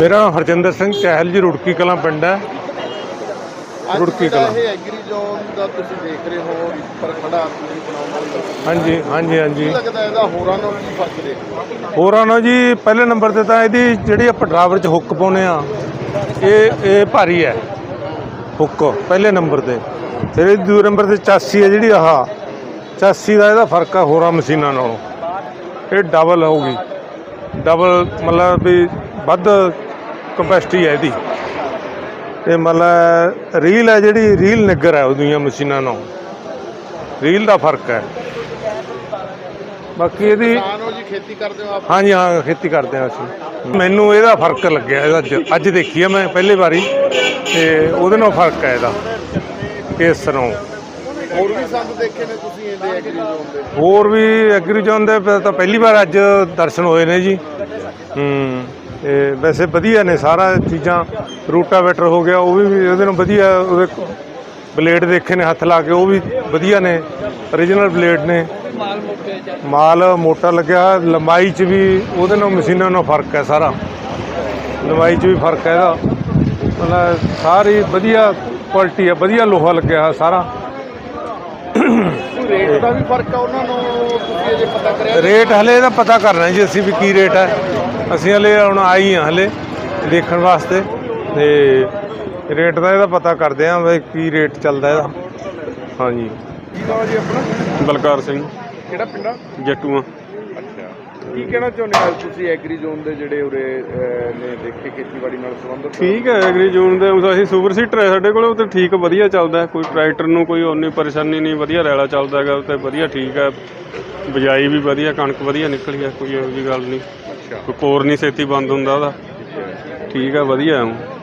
ਮੇਰਾ ਹਰਜਿੰਦਰ ਸਿੰਘ ਚਹਿਲ ਜੀ ਰੁੜਕੀ ਕਲਾਂ ਪਿੰਡ ਹੈ। ਰੁੜਕੀ ਕਲਾਂ। ਇਹ ਐਗਰੀ ਜ਼ੋਨ ਦਾ ਤੁਸੀਂ ਦੇਖ ਰਹੇ ਹੋ ਉੱਪਰ ਖੜਾ ਤੁਸੀਂ ਬਣਾਉਣ ਵਾਲੀ ਹਾਂਜੀ ਹਾਂਜੀ ਹਾਂਜੀ। ਕੀ ਲੱਗਦਾ ਇਹਦਾ ਹੋਰਾਂ ਨਾਲ ਕੀ ਫ਼ਰਕ ਦੇਖੋ ਹੋਰਾਂ ਨੂੰ ਜੀ ਪਹਿਲੇ ਨੰਬਰ ਤੇ ਤਾਂ ਇਹਦੀ ਜਿਹੜੀ ਆਪਾਂ ਡਰਾਈਵਰ 'ਚ ਹੁੱਕ ਪਾਉਨੇ ਆ ਇਹ ਇਹ ਭਾਰੀ ਹੈ ਹੁੱਕ ਪਹਿਲੇ ਨੰਬਰ ਤੇ। ਫਿਰ ਇਹ ਦੂਜੇ ਨੰਬਰ ਤੇ ਚਾਸੀ ਹੈ ਜਿਹੜੀ ਆਹ। ਚਾਸੀ ਦਾ ਇਹਦਾ ਫ਼ਰਕ ਆ ਹੋਰਾਂ ਮਸ਼ੀਨਾਂ ਨਾਲੋਂ। ਇਹ ਡਬਲ ਹੋਊਗੀ। ਡਬਲ ਮਤਲਬ ਵੀ ਵੱਧ ਕਪੈਸਿਟੀ ਹੈ ਇਹਦੀ। ਤੇ ਮਤਲਬ ਰੀਲ ਹੈ ਜਿਹੜੀ ਰੀਲ ਨਿੱਗਰ ਹੈ ਉਹਦੀਆਂ ਮਸ਼ੀਨਾਂ ਨਾਲੋਂ। ਰੀਲ ਦਾ ਫ਼ਰਕ ਹੈ। ਬਾਕੀ ਇਹਦੀ ਕਿਸਾਨ ਹੋ ਜੀ ਖੇਤੀ ਕਰਦੇ ਹੋ ਆਪ? ਹਾਂਜੀ ਹਾਂ ਖੇਤੀ ਕਰਦੇ ਹਾਂ ਅਸੀਂ। ਮੈਨੂੰ ਇਹਦਾ ਫ਼ਰਕ ਲੱਗਿਆ ਇਹਦਾ ਅੱਜ ਅੱਜ ਦੇਖੀ ਆ ਮੈਂ ਪਹਿਲੀ ਵਾਰੀ ਤੇ ਉਹਦੇ ਨਾਲ ਫ਼ਰਕ ਹੈ ਇਹਦਾ ਇਸ ਤਰ੍ਹਾਂ ਹੋਰ ਵੀ ਸੰਦ ਦੇਖੇ ਨੇ ਤੁਸੀਂ ਇਹਦੇ ਐਗਰੀ ਜ਼ੋਨ ਦੇ? ਹੋਰ ਵੀ ਐਗਰੀਜਨ ਦੇ ਤਾਂ ਪਹਿਲੀ ਵਾਰ ਅੱਜ ਦਰਸ਼ਨ ਹੋਏ ਨੇ ਜੀ। ਹੂੰ। ਤੇ ਵੈਸੇ ਵਧੀਆ ਨੇ ਸਾਰਾ ਚੀਜ਼ਾਂ ਰੂਟਾਵੇਟਰ ਹੋ ਗਿਆ ਉਹ ਵੀ ਉਹਦੇ ਨਾਲ ਵਧੀਆ ਉਹਦੇ ਬਲੇਡ ਦੇਖੇ ਨੇ ਹੱਥ ਲਾ ਕੇ ਉਹ ਵੀ ਵਧੀਆ ਨੇ origignal ਬਲੇਡ ਨੇ। ਮਾਲ ਮੋਟਾ ਲੱਗਿਆ ਲੰਬਾਈ 'ਚ ਵੀ ਉਹਦੇ ਨਾਲ ਮਸ਼ੀਨਾਂ ਨਾਲ ਫ਼ਰਕ ਹੈ ਸਾਰਾ। ਲੰਬਾਈ 'ਚ ਵੀ ਫ਼ਰਕ ਹੈ ਇਹਦਾ। ਮਤਲਬ ਸਾਰੀ ਵਧੀਆ ਕੁਆਲਿਟੀ ਹੈ ਵਧੀਆ ਲੋਹਾ ਲੱਗਿਆ ਹੋਇਆ ਸਾਰਾ। ਰੇਟ ਦਾ ਵੀ ਫ਼ਰਕ ਆ ਉਹਨਾਂ ਨੂੰ ਤੁਸੀਂ ਅਜੇ ਪਤਾ ਕਰਿਆ ਰੇਟ ਹਲੇ ਇਹਦਾ ਪਤਾ ਕਰਨਾ ਜੀ ਅਸੀਂ ਵੀ ਕੀ ਰੇਟ ਹੈ। ਅਸੀਂ ਹਲੇ ਹੁਣ ਆਈ ਹਾਂ ਹਲੇ ਦੇਖਣ ਵਾਸਤੇ ਤੇ ਰੇਟ ਦਾ ਇਹਦਾ ਪਤਾ ਕਰਦੇ ਆਂ ਵੀ ਕੀ ਰੇਟ ਚੱਲਦਾ ਇਹਦਾ। ਹਾਂਜੀ। ਕੀ ਨਾਮ ਜੀ ਆਪਣਾ? ਬਲਕਾਰ ਸਿੰਘ। ਕਿਹੜਾ ਪਿੰਡਾ ਜੱਟੂਆਂ। ਕੀ ਕਹਿਣਾ ਚਾਹੁੰਦੇ ਹੋ? ਤੁਸੀਂ ਐਗਰੀ ਜ਼ੋਨ ਦੇ ਜਿਹੜੇ ਉਰੇ ਅਹ, ਨੇ ਦੇਖੇ ਖੇਤੀਬਾੜੀ ਨਾਲ ਸੰਬੰਧਿਤ? ਠੀਕ ਹੈ ਐਗਰੀ ਜ਼ੋਨ ਦੇ ਹੁਣ ਅਸੀਂ ਸੁਪਰ ਸੀਟਰ ਹੈ ਸਾਡੇ ਕੋਲ ਉਹ ਤੇ ਠੀਕ ਵਧੀਆ ਚੱਲਦਾ ਹੈ। ਕੋਈ ਟਰੈਕਟਰ ਨੂੰ ਕੋਈ ਓਨੀ ਪਰੇਸ਼ਾਨੀ ਨਹੀਂ ਵਧੀਆ ਰੈਲਾ ਚੱਲਦਾ ਹੈਗਾ ਉਹ ਤੇ ਵਧੀਆ ਠੀਕ ਹੈ। ਬਿਜਾਈ ਵੀ ਵਧੀਆ ਕਣਕ ਵਧੀਆ ਨਿਕਲੀ ਹੈ ਕੋਈ ਇਹੋ ਜਿਹੀ ਗੱਲ ਨਹੀਂ। ਅੱਛਾ। ਕੋਈ ਕੋਰ ਨਹੀਂ ਛੇਤੀ ਬੰਦ ਹੁੰਦਾ ਉਹਦਾ। ਠੀਕ ਹੈ ਵਧੀਆ ਹੈ।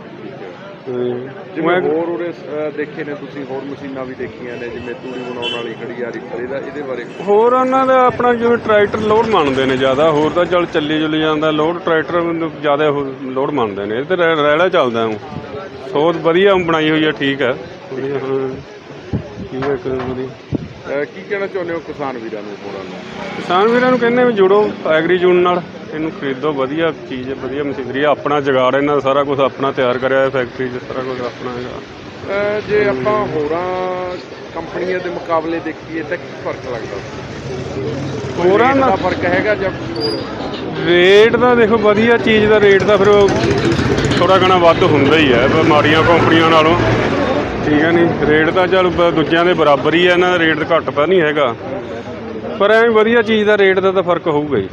ਜਿਵੇਂ ਹੋਰ ਉਰੇ ਦੇਖੇ ਨੇ ਤੁਸੀਂ ਹੋਰ ਮਸ਼ੀਨਾਂ ਵੀ ਦੇਖੀਆਂ ਨੇ ਜਿਵੇਂ ਤੂੜੀ ਬਣਾਉਣ ਵਾਲੀ ਖੜੀ ਆ ਰਿਪਰ ਇਹਦਾ ਇਹਦੇ ਬਾਰੇ ਹੋਰ ਉਹਨਾਂ ਦਾ ਆਪਣਾ ਜਿਵੇਂ ਟਰੈਕਟਰ ਲੋਡ ਮੰਨਦੇ ਨੇ ਜ਼ਿਆਦਾ ਹੋਰ ਤਾਂ ਚੱਲ ਚੱਲੀ ਜੁਲੀ ਜਾਂਦਾ ਲੋਡ ਟਰੈਕਟਰ ਨੂੰ ਜ਼ਿਆਦਾ ਉਹ ਲੋਡ ਮੰਨਦੇ ਨੇ ਇਹ ਤੇ ਰੈ- ਰੈਲਾ ਚੱਲਦਾ ਉਹ ਸੋਧ ਵਧੀਆ ਬਣਾਈ ਹੋਈ ਹੈ ਠੀਕ ਹੈ ਵਧੀਆ, ਹਾਂ। ਠੀਕ ਹੈ ਵਧੀਆ। ਅਹ, ਕੀ ਕਹਿਣਾ ਚਾਹੁੰਦੇ ਹੋ ਕਿਸਾਨ ਵੀਰਾਂ ਨੂੰ ਹੋਰਾਂ ਨੂੰ ਕਿਸਾਨ ਵੀਰਾਂ ਨੂੰ ਕਹਿੰਦੇ ਵੀ ਜੁੜੋ ਐਗਰੀ ਜੂਨ ਨਾਲ। ਇਹਨੂੰ ਖਰੀਦੋ ਵਧੀਆ ਚੀਜ਼ ਹੈ ਵਧੀਆ ਮਸ਼ੀਨਰੀ ਹੈ। ਆਪਣਾ ਜਗਾੜ ਇਹਨਾਂ ਦਾ ਸਾਰਾ ਕੁਝ ਆਪਣਾ ਤਿਆਰ ਕਰਿਆ ਹੈ ਫੈਕਟਰੀ 'ਚ ਸਾਰਾ ਕੁਝ ਆਪਣਾ ਹੈਗਾ। ਅਹ, ਜੇ ਆਪਾਂ ਹੋਰਾਂ ਕੰਪਨੀਆਂ ਦੇ ਮੁਕਾਬਲੇ ਦੇਖੀਏ ਤਾਂ ਕੀ ਫ਼ਰਕ ਲੱਗਦਾ? ਹੋਰਾਂ ਦਾ ਨਾਲ ਫ਼ਰਕ ਹੈਗਾ ਜਾਂ ਕੁਛ ਹੋਰ? ਰੇਟ ਦਾ ਦੇਖੋ ਵਧੀਆ ਚੀਜ਼ ਦਾ ਰੇਟ ਦਾ ਫਿਰ ਥੋੜਾ ਘਣਾ ਵੱਧ ਹੁੰਦਾ ਹੀ ਹੈ ਬ- ਮਾੜੀਆਂ ਕੰਪਨੀਆਂ ਨਾਲੋਂ ਠੀਕ ਹੈ ਨਹੀਂ ਰੇਟ ਤਾਂ ਚੱਲ ਦੂਜਿਆਂ ਦੇ ਬਰਾਬਰ ਹੀ ਹੈ ਇਹਨਾਂ ਦਾ ਰੇਟ ਘੱਟ ਤਾਂ ਨਹੀਂ ਹੈਗਾ। ਪਰ ਐਂ ਵਧੀਆ ਚੀਜ਼ ਦਾ ਰੇਟ ਦਾ ਤਾਂ ਫ਼ਰਕ ਹੋਊਗਾ ਹੀ।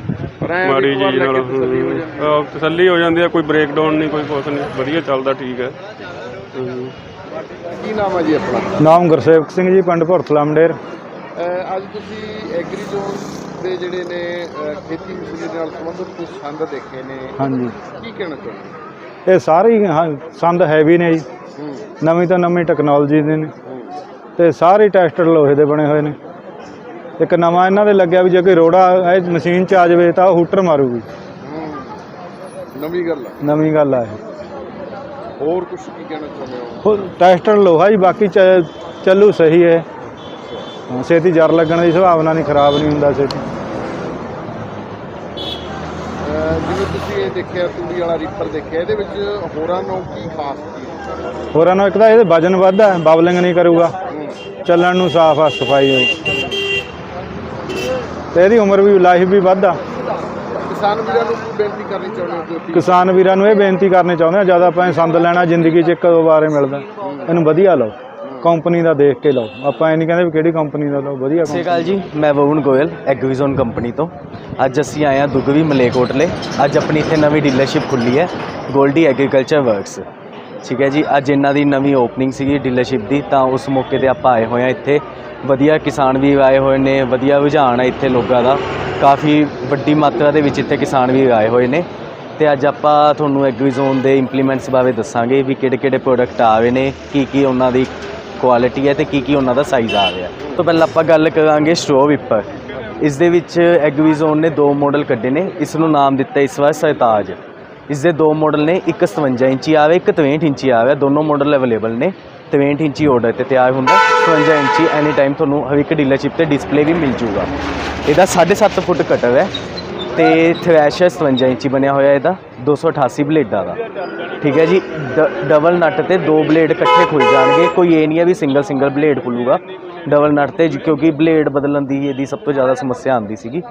ਮਾੜੀ ਚੀਜ਼ ਨਾਲੋਂ ਤਸੱਲੀ ਹੋ ਜਾਂਦੀ ਹੈ। ਆਹ, ਤਸੱਲੀ ਹੋ ਜਾਂਦੀ ਹੈ ਕੋਈ ਬ੍ਰੇਕ ਡਾਊਨ ਨਹੀਂ ਕੋਈ ਕੁਛ ਨਹੀਂ। ਵਧੀਆ ਚੱਲਦਾ ਠੀਕ ਹੈ। ਕੀ ਨਾਮ ਹੈ ਜੀ ਆਪਣਾ? ਨਾਮ ਗੁਰਸੇਵਕ ਸਿੰਘ ਜੀ ਪਿੰਡ ਭੁਰਥਲਾ ਮੰਡੇਰ ਅਹ, ਅੱਜ ਤੁਸੀਂ ਐਗਰੀ ਜ਼ੋਨ ਦੇ ਜਿਹੜੇ ਨੇ ਅਹ, ਖੇਤੀ ਮਸ਼ੀਨਰੀ ਨਾਲ ਸੰਬੰਧਿਤ ਕੁਝ ਸੰਦ ਦੇਖੇ ਨੇ। ਹਾਂਜੀ। ਕੀ ਕਹਿਣਾ ਚਾਹੁੰਦੇ ਇਹ ਸਾਰੇ ਹੀ ਹਾਂ, ਸੰਦ ਹੈਵੀ ਨੇ ਜੀ। ਹੂੰ। ਨਵੀਂ ਤੋਂ ਨਵੀਂ ਟੈਕਨੋਲੋਜੀ ਦੇ ਨੇ। ਹੂੰ। ਤੇ ਸਾਰੇ ਟੈਸਟਰ ਲੋਹੇ ਦੇ ਬਣੇ ਹੋਏ ਨੇ। ਇੱਕ ਨਵਾਂ ਇਹਨਾਂ ਦੇ ਲੱਗਿਆ ਵੀ ਜੇ ਕੋਈ ਰੋੜਾ ਇਹ ਮਸ਼ੀਨ 'ਚ ਆ ਜਾਵੇ ਤਾਂ ਉਹ ਹੂਟਰ ਮਾਰੂਗੀ। ਨਵੀਂ ਗੱਲ ਆ। ਨਵੀਂ ਗੱਲ ਆ ਇਹ। ਹੋਰ ਕੁਝ ਕੀ ਕਹਿਣਾ ਚਾਹੁੰਦੇ ਹੋ? ਉਹ ਟੈਸਟਰ ਲੋਹਾ ਜੀ ਬਾਕੀ ਚ- ਚੱਲੂ ਸਹੀ ਹੈ ਹਾਂ, ਛੇਤੀ ਜਰ ਲੱਗਣ ਦੀ ਸੰਭਾਵਨਾ ਨਹੀਂ ਖਰਾਬ ਨਹੀਂ ਹੁੰਦਾ ਛੇਤੀ। ਅਹ, ਜਿਵੇਂ ਤੁਸੀਂ ਇਹ ਦੇਖਿਆ ਤੂੜੀ ਵਾਲਾ ਰੀਪਰ ਦੇਖਿਆ ਇਹਦੇ ਵਿੱਚ ਹੋਰਾਂ ਨੂੰ ਕੀ ਖਾਸ ਚੀਜ਼ ਹੋਰਾਂ ਨੂੰ ਇੱਕ ਤਾਂ ਇਹਦੇ ਵਜਨ ਵੱਧ ਹੈ ਬਬਲਿੰਗ ਨਹੀਂ ਕਰੂਗਾ। ਚੱਲਣ ਨੂੰ ਸਾਫ਼ ਆ ਸਫ਼ਾਈ ਹੋਈ। ਤੇ ਇਹਦੀ ਉਮਰ ਵੀ ਲਾਈਫ ਵੀ ਵੱਧ ਆ ਕਿਸਾਨ ਵੀਰਾਂ ਨੂੰ ਕੀ ਬੇਨਤੀ ਕਰਨੀ ਚਾਹੁੰਦੇ ਹੋ? ਕਿਸਾਨ ਵੀਰਾਂ ਨੂੰ ਇਹ ਬੇਨਤੀ ਕਰਨੀ ਚਾਹੁੰਦੇ ਆ ਜ਼ਿਆਦਾ ਆਪਾਂ ਇਹ ਸੰਦ ਲੈਣਾ ਜ਼ਿੰਦਗੀ 'ਚ ਇੱਕ ਦੋ ਵਾਰੇ ਮਿਲਦਾ। ਇਹਨੂੰ ਵਧੀਆ ਲਓ। ਕੰਪਨੀ ਦਾ ਦੇਖ ਕੇ ਲਓ। ਆਪਾਂ ਇਹ ਨਹੀਂ ਕਹਿੰਦੇ ਵੀ ਕਿਹੜੀ ਕੰਪਨੀ ਦਾ ਲਓ ਵਧੀਆ ਸਤਿ ਅਕਾਲ ਜੀ ਮੈਂ ਵਰੁਣ ਗੋਇਲ ਐਗਵੀਜ਼ਨ ਕੰਪਨੀ ਤੋਂ। ਅੱਜ ਅਸੀਂ ਆਏ ਹਾਂ ਦੁਗਵੀ ਮਲੇਕੋਟਲੇ ਅੱਜ ਆਪਣੀ ਇੱਥੇ ਨਵੀਂ ਡੀਲਰਸ਼ਿਪ ਖੁੱਲੀ ਹੈ ਗੋਲਡੀ ਐਗਰੀਕਲਚਰ ਵਰਕਸ ਠੀਕ ਹੈ ਜੀ। ਅੱਜ ਇਹਨਾਂ ਦੀ ਨਵੀਂ ਓਪਨਿੰਗ ਸੀਗੀ ਡੀਲਰਸ਼ਿਪ ਦੀ, ਤਾਂ ਉਸ ਮੌਕੇ ਤੇ ਆਪਾਂ ਆਏ ਹੋਏ ਹਾਂ ਇੱਥੇ। ਵਧੀਆ ਕਿਸਾਨ ਵੀ ਆਏ ਹੋਏ ਨੇ, ਵਧੀਆ ਰੁਝਾਨ ਹੈ ਇੱਥੇ ਲੋਕਾਂ ਦਾ। ਕਾਫੀ ਵੱਡੀ ਮਾਤਰਾ ਦੇ ਵਿੱਚ ਇੱਥੇ ਕਿਸਾਨ ਵੀ ਆਏ ਹੋਏ ਨੇ। ਤੇ ਅੱਜ ਆਪਾਂ ਤੁਹਾਨੂੰ ਐਗਰੀਜ਼ੋਨ ਦੇ ਇੰਪਲੀਮੈਂਟਸ ਬਾਰੇ ਦੱਸਾਂਗੇ ਵੀ ਕਿਹੜੇ ਕਿਹੜੇ ਪ੍ਰੋਡਕਟ ਆ ਰਹੇ ਨੇ ਕੀ ਕੀ ਉਹਨਾਂ ਦੀ ਕੁਆਲਿਟੀ ਹੈ ਤੇ ਕੀ ਕੀ ਉਹਨਾਂ ਦਾ ਸਾਈਜ਼ ਆ ਰਿਹਾ। ਤੋਂ ਪਹਿਲਾਂ ਆਪਾਂ ਗੱਲ ਕਰਾਂਗੇ ਸਟ੍ਰੋ ਵਿਪਰ ਇਸ ਦੇ ਵਿੱਚ ਐਗਵੀਜ਼ੋਨ ਨੇ ਦੋ ਮਾਡਲ ਕੱਢੇ ਨੇ, ਇਸ ਨੂੰ ਨਾਮ ਦਿੱਤਾ ਇਸ ਵਾਰ ਸਰਤਾਜ ਇਸ ਦੇ ਦੋ ਮਾਡਲ ਨੇ, ਇੱਕ 57 ਇੰਚੀ ਆਵੇ, ਇੱਕ 63 ਇੰਚੀ ਆਵੇ। ਦੋਨੋਂ ਮਾਡਲ ਅਵੇਲੇਬਲ ਨੇ। 63 ਇੰਚੀ ਆਰਡਰ ਤੇ ਤਿਆਰ ਹੁੰਦਾ। 57 ਇੰਚੀ ਐਨੀ ਟਾਈਮ ਤੁਹਾਨੂੰ ਹਰ ਇੱਕ ਡੀਲਰਸ਼ਿਪ ਤੇ ਡਿਸਪਲੇ ਵੀ ਮਿਲ ਜੂਗਾ। ਇਹਦਾ 7.5 ਫੁੱਟ ਕਟਰ ਹੈ ਤੇ ਥ੍ਰੈਸ਼ਰ 57 ਇੰਚੀ ਬਣਿਆ ਹੋਇਆ ਇਹਦਾ। 288 ਬਲੇਡਾਂ ਦਾ। ਠੀਕ ਹੈ ਜੀ? ਡ- ਡਬਲ ਨਟ ਤੇ ਦੋ ਬਲੇਡ ਇਕੱਠੇ ਖੁੱਲ ਜਾਣਗੇ। ਕੋਈ ਇਹ ਨਹੀਂ ਹੈ ਵੀ ਸਿੰਗਲ ਸਿੰਗਲ ਬਲੇਡ ਖੁੱਲੂਗਾ। ਡਬਲ ਨਟ ਤੇ ਕਿਉਂਕਿ ਬਲੇਡ ਬਦਲਣ ਦੀ ਇਹਦੀ ਸਭ ਤੋਂ ਜ਼ਿਆਦਾ ਸਮੱਸਿਆ ਆਉਂਦੀ ਸੀਗੀ।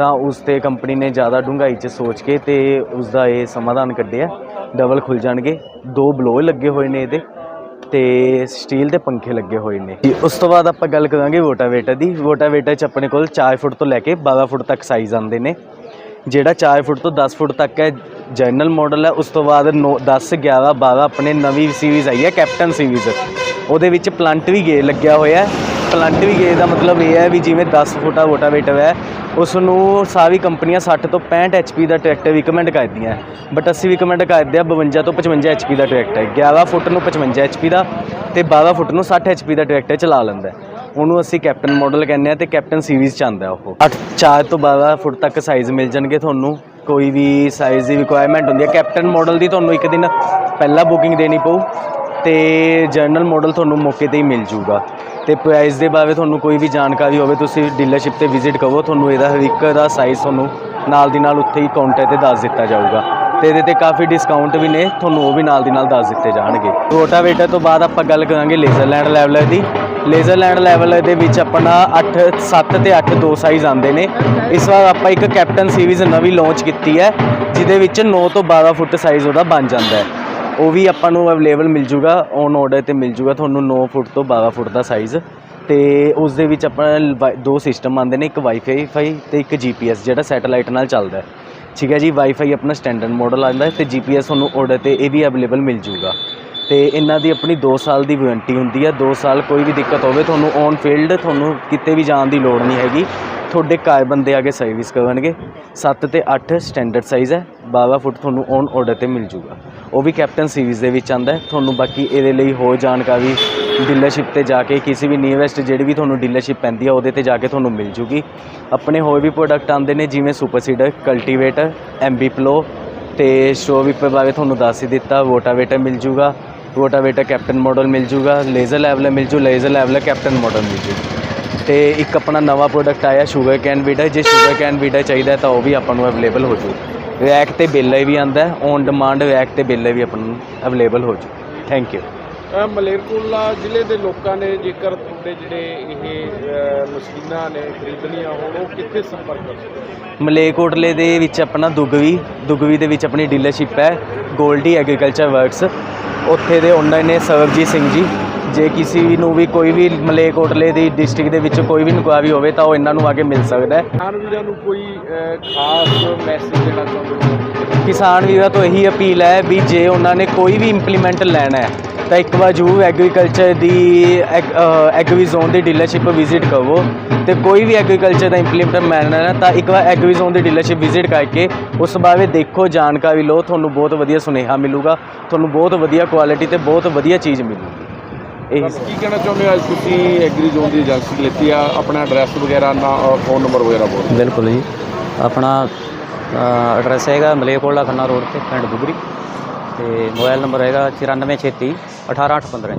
ਤਾਂ ਉਸ ਤੇ ਕੰਪਨੀ ਨੇ ਜ਼ਿਆਦਾ ਡੂੰਘਾਈ 'ਚ ਸੋਚ ਕੇ ਤੇ ਉਸ ਦਾ ਇਹ ਸਮਾਧਾਨ ਕੱਢਿਆ। ਡਬਲ ਖੁੱਲ ਜਾਣਗੇ। ਦੋ ਬਲੋ ਲੱਗੇ ਹੋਏ ਨੇ ਇਹਦੇ ਤੇ ਸਟੀਲ ਦੇ ਪੰਖੇ ਲੱਗੇ ਹੋਏ ਨੇ। ਉਸ ਤੋਂ ਬਾਅਦ ਆਪਾਂ ਗੱਲ ਕਰਾਂਗੇ ਵੋਟਾਵੇਟਰ ਦੀ। ਵੋਟਾਵੇਟਰ 'ਚ ਆਪਣੇ ਕੋਲ 4 ਫੁੱਟ ਤੋਂ ਲੈ ਕੇ 12 ਫੁੱਟ ਤੱਕ ਸਾਈਜ਼ ਆਉਂਦੇ ਨੇ। ਜਿਹੜਾ 4 ਫੁੱਟ ਤੋਂ 10 ਫੁੱਟ ਤੱਕ ਹੈ ਜਨਰਲ ਮਾਡਲ ਹੈ। ਉਸ ਤੋਂ ਬਾਅਦ 9 10 11 12 ਆਪਣੇ ਨਵੀਂ ਸੀਰੀਜ਼ ਆਈ ਹੈ ਕੈਪਟਨ ਸੀਰੀਜ਼ ਉਹਦੇ ਵਿੱਚ ਪਲੰਟ ਵੀ ਗੇ ਲੱਗਿਆ ਹੋਇਆ ਪਲੰਟ ਵੀ ਗਏ ਦਾ ਮਤਲਬ ਇਹ ਹੈ ਵੀ ਜਿਵੇਂ 10 ਫੁੱਟਾ ਵੋਟਾਵੇਟਰ ਹੈ ਉਸ ਨੂੰ ਸਾਰੀ ਕੰਪਨੀਆਂ 60 ਤੋਂ 65 ਐਚਪੀ ਦਾ ਟਰੈਕਟਰ ਰਿਕਮੈਂਡ ਕਰਦੀਆਂ ਬਟ ਅਸੀਂ ਰਿਕਮੈਂਡ ਕਰਦੇ ਆ 52 ਤੋਂ 55 ਐਚਪੀ ਦਾ ਟਰੈਕਟਰ 11 ਫੁੱਟ ਨੂੰ 55 ਐਚਪੀ ਦਾ ਤੇ 12 ਫੁੱਟ ਨੂੰ 60 ਐਚਪੀ ਦਾ ਟਰੈਕਟਰ ਚਲਾ ਲੈਂਦਾ ਉਹਨੂੰ ਅਸੀਂ ਕੈਪਟਨ ਮਾਡਲ ਕਹਿੰਦੇ ਆ ਤੇ ਕੈਪਟਨ ਸੀਰੀਜ਼ ਚ ਆਉਂਦਾ ਉਹ। 8 4 ਤੋਂ 12 ਫੁੱਟ ਤੱਕ ਸਾਈਜ਼ ਮਿਲ ਜਾਣਗੇ ਤੁਹਾਨੂੰ। ਕੋਈ ਵੀ ਸਾਈਜ਼ ਦੀ ਰਿਕੁਆਇਰਮੈਂਟ ਹੁੰਦੀ ਹੈ। ਕੈਪਟਨ ਮਾਡਲ ਦੀ ਤੁਹਾਨੂੰ ਇੱਕ ਦਿਨ ਪਹਿਲਾਂ ਬੁਕਿੰਗ ਦੇਣੀ ਪਊ ਤੇ ਜਨਰਲ ਮਾਡਲ ਤੁਹਾਨੂੰ ਮੌਕੇ ਤੇ ਹੀ ਮਿਲ ਜੂਗਾ। ਤੇ ਪ੍ਰਾਈਸ ਦੇ ਬਾਰੇ ਤੁਹਾਨੂੰ ਕੋਈ ਵੀ ਜਾਣਕਾਰੀ ਹੋਵੇ, ਤੁਸੀਂ ਡੀਲਰਸ਼ਿਪ ਤੇ ਵਿਜ਼ਿਟ ਕਰੋ। ਤੁਹਾਨੂੰ ਇਹਦਾ ਹਰ ਇੱਕ ਦਾ ਸਾਈਜ਼ ਤੁਹਾਨੂੰ ਨਾਲ ਦੀ ਨਾਲ ਉੱਥੇ ਹੀ ਕਾਊਂਟਰ ਤੇ ਦੱਸ ਦਿੱਤਾ ਜਾਊਗਾ। ਤੇ ਇਹਦੇ ਤੇ ਕਾਫੀ ਡਿਸਕਾਊਂਟ ਵੀ ਨੇ, ਤੁਹਾਨੂੰ ਉਹ ਵੀ ਨਾਲ ਦੀ ਨਾਲ ਦੱਸ ਦਿੱਤੇ ਜਾਣਗੇ। ਰੋਟਾਵੇਟਰ ਤੋਂ ਬਾਅਦ ਆਪਾਂ ਗੱਲ ਕਰਾਂਗੇ ਲੇਜ਼ਰਲੈਂਡ ਲੈਵਲਰ ਦੀ। ਲੇਜ਼ਰਲੈਂਡ ਲੈਵਲ ਦੇ ਵਿੱਚ ਆਪਣਾ 8 7 ਤੇ 8 ਦੋ ਸਾਈਜ਼ ਆਉਂਦੇ ਨੇ। ਇਸ ਵਾਰ ਆਪਾਂ ਇੱਕ ਕੈਪਟਨ ਸੀਰੀਜ਼ ਨਵੀਂ ਲਾਂਚ ਕੀਤੀ ਹੈ, ਜਿਹਦੇ ਵਿੱਚ 9 ਤੋਂ 12 ਫੁੱਟ ਸਾਈਜ਼ ਉਹਦਾ ਬਣ ਜਾਂਦਾ ਹੈ। ਉਹ ਵੀ ਆਪਾਂ ਨੂੰ ਅਵੇਲੇਬਲ ਮਿਲ ਜੂਗਾ ਔਨ ਆਰਡਰ ਤੇ ਮਿਲ ਜੂਗਾ ਤੁਹਾਨੂੰ 9 ਫੁੱਟ ਤੋਂ 12 ਫੁੱਟ ਦਾ ਸਾਈਜ਼ ਤੇ ਉਸ ਦੇ ਵਿੱਚ ਆਪਾਂ ਵਾਈ- ਦੋ ਸਿਸਟਮ ਆਉਂਦੇ ਨੇ, ਇੱਕ ਵਾਈਫਾਈ ਫਾਈ ਤੇ ਇੱਕ ਜੀਪੀਐਸ ਜਿਹੜਾ ਸੈਟੇਲਾਈਟ ਨਾਲ ਚੱਲਦਾ ਠੀਕ ਹੈ ਜੀ ਵਾਈਫਾਈ ਆਪਣਾ ਸਟੈਂਡਰਡ ਮਾਡਲ ਆਉਂਦਾ ਹੈ ਤੇ ਜੀਪੀਐਸ ਤੁਹਾਨੂੰ ਆਰਡਰ ਤੇ ਇਹ ਵੀ ਅਵੇਲੇਬਲ ਮਿਲ ਜੂਗਾ। ਤੇ ਇਹਨਾਂ ਦੀ ਆਪਣੀ 2 ਸਾਲ ਦੀ ਵਾਰੰਟੀ ਹੁੰਦੀ ਹੈ 2 ਸਾਲ ਕੋਈ ਵੀ ਦਿੱਕਤ ਹੋਵੇ, ਤੁਹਾਨੂੰ ਔਨ ਫੀਲਡ ਤੁਹਾਨੂੰ ਕਿਤੇ ਵੀ ਜਾਣ ਦੀ ਲੋੜ ਨਹੀਂ ਹੈਗੀ। ਤੁਹਾਡੇ ਘਰ ਬੰਦੇ ਆ ਕੇ ਸਰਵਿਸ ਕਰਨਗੇ। 7 ਤੇ 8 ਸਟੈਂਡਰਡ ਸਾਈਜ਼ ਹੈ। 12 ਫੁੱਟ ਤੁਹਾਨੂੰ ਔਨ ਆਰਡਰ ਤੇ ਮਿਲ ਜੂਗਾ। ਉਹ ਵੀ ਕੈਪਟਨ ਸੀਰੀਜ਼ ਦੇ ਵਿੱਚ ਆਂਦਾ ਤੁਹਾਨੂੰ ਬਾਕੀ ਇਹਦੇ ਲਈ ਹੋਰ ਜਾਣਕਾਰੀ ਡੀਲਰਸ਼ਿਪ ਤੇ ਜਾ ਕੇ, ਕਿਸੇ ਵੀ ਨੀਅਰੈਸਟ ਜਿਹੜੀ ਵੀ ਤੁਹਾਨੂੰ ਡੀਲਰਸ਼ਿਪ ਪੈਂਦੀ ਆ, ਉਹਦੇ ਤੇ ਜਾ ਕੇ ਤੁਹਾਨੂੰ ਮਿਲ ਜੂਗੀ। ਆਪਣੇ ਹੋਰ ਵੀ ਪ੍ਰੋਡਕਟ ਆਉਂਦੇ ਨੇ, ਜਿਵੇਂ super seeder cultivator MB plough ਤੇ ਸ਼ੋਵਿਪ ਬਾਰੇ ਤੁਹਾਨੂੰ ਦੱਸ ਹੀ ਦਿੱਤਾ। ਵੋਟਾਵੇਟਰ ਮਿਲ ਜੂਗਾ। ਵੋਟਾਵੇਟਰ ਕੈਪਟਨ ਮਾਡਲ ਮਿਲ ਜੂਗਾ ਲੇਜ਼ਰ ਲੈਵਲ ਮਿਲ ਜੂ ਲੇਜ਼ਰ ਲੈਵਲ ਕੈਪਟਨ ਮਾਡਲ ਮਿਲ ਜੂ। ਤੇ ਇੱਕ ਆਪਣਾ ਨਵਾਂ ਪ੍ਰੋਡਕਟ ਆਇਆ ਸ਼ੂਗਰ ਕੈਨ ਵੀਡਰ ਜੇ ਸ਼ੂਗਰ ਕੈਨ ਵੀਡਰ ਚਾਹੀਦਾ ਤਾਂ ਉਹ ਵੀ ਆਪਾਂ ਨੂੰ ਅਵੇਲੇਬਲ ਹੋ ਜੂ। ਰੈਕ ਤੇ ਬਿੱਲ ਵੀ ਆਂਦਾ ਔਨ ਡਿਮਾਂਡ ਰੈਕ ਤੇ ਬਿੱਲ ਵੀ ਆਪਾਂ ਨੂੰ ਅਵੇਲੇਬਲ ਹੋ ਜੂ। ਥੈਂਕ ਯੂ ਅ, ਮਲੇਰਕੋਟਲਾ ਜ਼ਿਲ੍ਹੇ ਦੇ ਲੋਕਾਂ ਨੇ ਜੇਕਰ ਤੁਹਾਡੇ ਜਿਹੜੇ ਇਹ ਮਸ਼ੀਨਾਂ ਨੇ ਖਰੀਦਣੀਆਂ ਹੋਣ ਉਹ ਕਿੱਥੇ ਸੰਪਰਕ ਕਰ ਸਕਦੇ ਮਲੇਕੋਟਲੇ ਦੇ ਵਿੱਚ ਆਪਣਾ ਦੁਗਵੀ ਦੁਗਵੀ ਦੇ ਵਿੱਚ ਆਪਣੀ ਡੀਲਰਸ਼ਿਪ ਹੈ। ਗੋਲਡੀ ਐਗਰੀਕਲਚਰ ਵਰਕਸ ਉੱਥੇ ਦੇ ਓਨਰ ਨੇ ਸਰਬਜੀਤ ਸਿੰਘ ਜੀ ਜੇ ਕਿਸੇ ਵੀ ਨੂੰ ਵੀ ਕੋਈ ਵੀ ਮਲੇਕੋਟਲੇ ਦੀ ਡਿਸਟ੍ਰਿਕਟ ਦੇ ਵਿੱਚ ਕੋਈ ਵੀ ਇਨਕੁਆਇਰੀ ਹੋਵੇ ਤਾਂ ਉਹ ਇਹਨਾਂ ਨੂੰ ਆ ਕੇ ਮਿਲ ਸਕਦਾ ਹੈ। ਕਿਸਾਨ ਵੀਰਾਂ ਨੂੰ ਕੋਈ ਖਾਸ ਮੈਸੇਜ ਦੇਣਾ ਚਾਹੁੰਦੇ ਹੋ? ਕਿਸਾਨ ਵੀਰਾਂ ਤੋਂ ਇਹੀ ਅਪੀਲ ਹੈ ਵੀ ਜੇ ਉਹਨਾਂ ਨੇ ਕੋਈ ਵੀ ਇੰਪਲੀਮੈਂਟ ਲੈਣਾ ਹੈ ਤਾਂ ਇੱਕ ਵਾਰ ਜ਼ਰੂਰ ਐਗਰੀਕਲਚਰ ਦੀ ਐਗਰੀ ਜ਼ੋਨ ਦੀ ਡੀਲਰਸ਼ਿਪ ਵਿਜ਼ਿਟ ਕਰੋ ਤੇ ਕੋਈ ਵੀ ਐਗਰੀਕਲਚਰ ਦਾ ਇੰਪਲੀਮੈਂਟ ਲੈਣਾ ਹੈ ਤਾਂ ਇੱਕ ਵਾਰ ਐਗਰੀ ਜ਼ੋਨ ਦੀ ਡੀਲਰਸ਼ਿਪ ਵਿਜ਼ਿਟ ਕਰਕੇ ਉਸ ਬਾਰੇ ਦੇਖੋ ਜਾਣਕਾਰੀ ਲਓ ਤੁਹਾਨੂੰ ਬਹੁਤ ਵਧੀਆ ਸੁਨੇਹਾ ਮਿਲੂਗਾ ਤੁਹਾਨੂੰ ਬਹੁਤ ਵਧੀਆ ਕੁਆਲਿਟੀ ਤੇ ਬਹੁਤ ਵਧੀਆ ਚੀਜ਼ ਮਿਲੂਗੀ। ਇਹੀ ਕੀ ਕਹਿਣਾ ਚਾਹੁੰਦੇ ਹੋ ਅੱਜ ਤੁਸੀਂ ਐਗਰੀ ਜ਼ੋਨ ਦੀ ਏਜੰਸੀ ਲੈਤੀ ਆ? ਆਪਣਾ ਐਡਰੈਸ ਵਗੈਰਾ ਨਾ ਫੋਨ ਨੰਬਰ ਵਗੈਰਾ ਬੋਲ ਬਿਲਕੁਲ ਜੀ। ਆਪਣਾ ਐਡਰੈਸ ਹੈਗਾ ਮਲੇਕੋਲਾ ਖੰਨਾ ਰੋਡ ਤੇ ਪਿੰਡ ਦੁਗਰੀ ਤੇ ਮੋਬਾਈਲ ਨੰਬਰ ਹੈਗਾ 9436 18815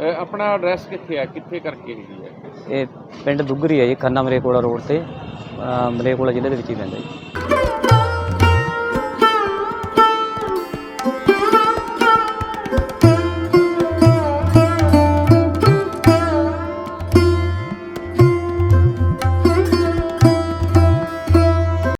ਅ, ਆਪਣਾ ਐਡਰੈਸ ਕਿੱਥੇ ਹੈ ਕਿੱਥੇ ਕਰਕੇ ਹੈਗੀ ਹੈ ਇਹ ਪਿੰਡ ਦੁਗਰੀ ਹੈ ਜੀ ਖੰਨਾ ਮਲੇਕੋਲਾ ਰੋਡ ਤੇ ਅ, ਮਲੇਕੋਲਾ ਜ਼ਿਲ੍ਹੇ ਦੇ ਵਿੱਚ ਹੀ ਪੈਂਦਾ ਜੀ।